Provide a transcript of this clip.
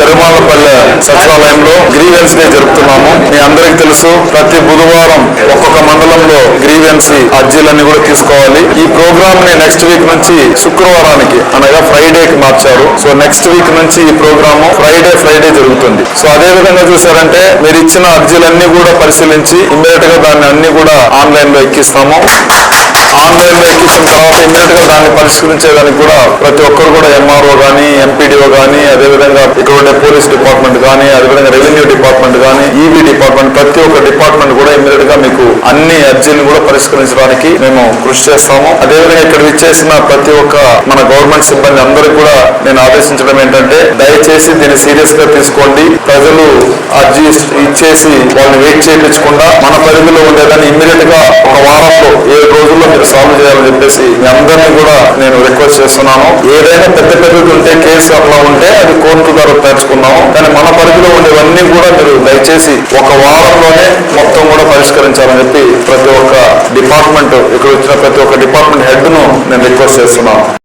పెరుమాళ్ళపల్లె సచివాలయంలో grievance day జరుపుతున్నాము. మీ అందరికీ తెలుసు ప్రతి బుధవారం ఒక్కొక్క మండలంలో గ్రీవెన్సీ అర్జీలన్నీ కూడా తీసుకోవాలి. ఈ ప్రోగ్రామ్ని నెక్స్ట్ వీక్ నుంచి శుక్రవారానికి అనగా ఫ్రైడేకి మార్చారు. సో నెక్స్ట్ వీక్ నుంచి ఈ ప్రోగ్రామ్ ఫ్రైడే ఫ్రైడే జరుగుతుంది. సో అదే విధంగా చూసారంటే మీరు ఇచ్చిన అర్జీలన్నీ కూడా పరిశీలించి ఇమ్మీడియట్గా దాన్ని అన్ని కూడా ఆన్లైన్లో ఎక్కిస్తాము. ఆన్లైన్లో ఎక్కించిన తర్వాత డెఫినెట్గా దాన్ని పరిష్కరించేదానికి కూడా ప్రతి ఒక్కరు కూడా ఎంఆర్ఓ కానీ ఎంపీడీఓ కానీ అదేవిధంగా ఇక్కడ ఉండే పోలీస్ డిపార్ట్మెంట్ కానీ అదేవిధంగా రెవెన్యూ డిపార్ట్మెంట్ కానీ ఈబీ డిపార్ట్మెంట్ ప్రతి ఒక్క డిపార్ట్మెంట్ కూడా ఇమీడియట్గా మీకు అన్ని అర్జీలను కూడా పరిష్కరించడానికి మేము కృషి చేస్తాము. అదేవిధంగా ఇక్కడ ఇచ్చేసిన ప్రతి ఒక్క మన గవర్నమెంట్ సిబ్బంది అందరికీ కూడా నేను ఆదేశించడం ఏంటంటే దయచేసి దీన్ని సీరియస్గా తీసుకోండి. ప్రజలు అర్జీ ఇచ్చేసి వాళ్ళని వెయిట్ చేయించకుండా మన పరిధిలో ఉండేదాన్ని ఇమీడియట్గా ఒక సాల్వ్ చేయాలని చెప్పేసి మీ అందరినీ కూడా నేను రిక్వెస్ట్ చేస్తున్నాను. ఏదైనా పెద్ద పెద్దది ఉంటే కేసు అట్లా ఉంటే అది కోర్టు ద్వారా తెచ్చుకున్నాము కానీ మన పరిధిలో ఉండేవన్నీ కూడా మీరు దయచేసి ఒక వారంలోనే మొత్తం కూడా పరిష్కరించాలని చెప్పి ప్రతి ఒక్క డిపార్ట్మెంట్ ఇక్కడ వచ్చిన ప్రతి ఒక్క డిపార్ట్మెంట్ హెడ్ను నేను రిక్వెస్ట్ చేస్తున్నాను.